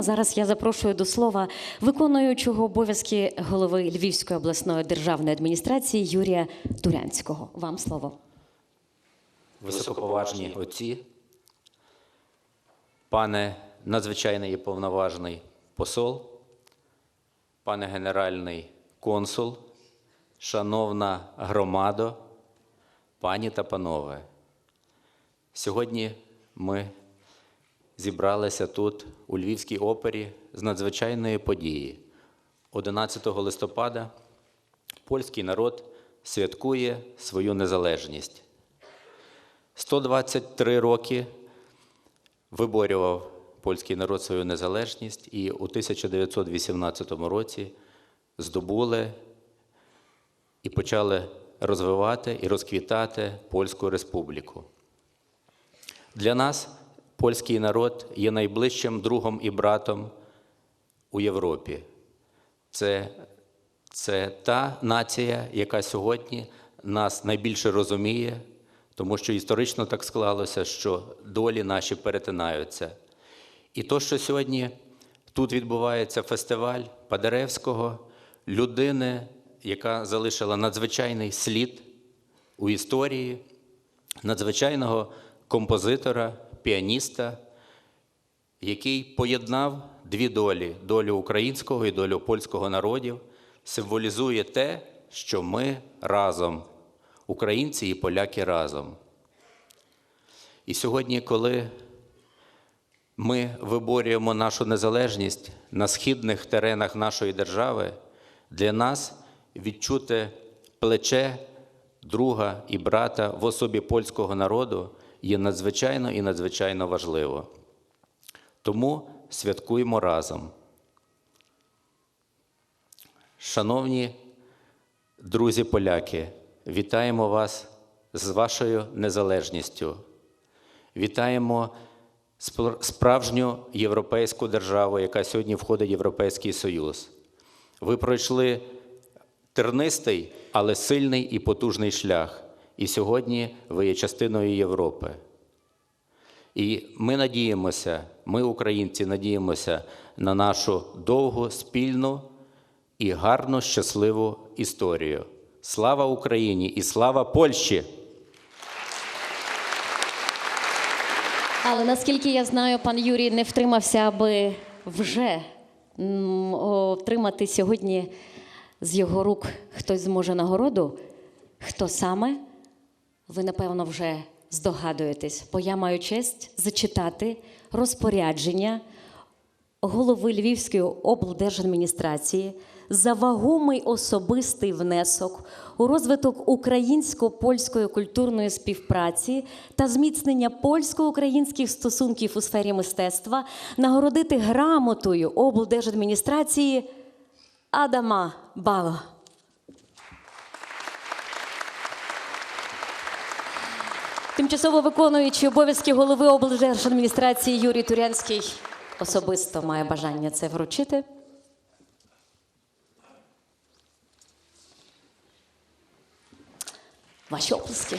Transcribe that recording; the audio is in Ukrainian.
Зараз я запрошую до слова виконуючого обов'язки голови Львівської обласної державної адміністрації Юрія Турянського. Вам слово. Високоповажні отці, пане надзвичайний і повноважний посол, пане генеральний консул, шановна громадо, пані та панове. Сьогодні ми зібралися тут, у Львівській опері, з надзвичайної події. 11 листопада польський народ святкує свою незалежність. 123 роки виборював польський народ свою незалежність і у 1918 році здобули і почали розвивати і розквітати Польську республіку. Для нас польський народ є найближчим другом і братом у Європі. Це, це та нація, яка сьогодні нас найбільше розуміє, тому що історично так склалося, що долі наші перетинаються. І то, що сьогодні тут відбувається фестиваль Падеревського, людини, яка залишила надзвичайний слід у історії, надзвичайного композитора, піаніста, який поєднав дві долі долю українського і долю польського народів, символізує те, що ми разом, українці і поляки разом. І сьогодні, коли ми виборюємо нашу незалежність на східних теренах нашої держави, для нас відчути плече друга і брата в особі польського народу є надзвичайно і надзвичайно важливо. Тому святкуємо разом. Шановні друзі поляки, вітаємо вас з вашою незалежністю. Вітаємо справжню європейську державу, яка сьогодні входить в Європейський Союз. Ви пройшли тернистий, але сильний і потужний шлях. І сьогодні ви є частиною Європи. І ми надіємося, ми, українці, надіємося на нашу довгу, спільну і гарну, щасливу історію. Слава Україні і слава Польщі! Але наскільки я знаю, пан Юрій не втримався, аби вже отримати сьогодні з його рук хтось зможе нагороду. Хто саме? Ви, напевно, вже здогадуєтесь, бо я маю честь зачитати розпорядження голови Львівської облдержадміністрації за вагомий особистий внесок у розвиток українсько-польської культурної співпраці та зміцнення польсько-українських стосунків у сфері мистецтва нагородити грамотою облдержадміністрації Адама Бала. Тимчасово виконуючий обов'язки голови облдержадміністрації Юрій Турянський особисто має бажання це вручити. Ваші оплески.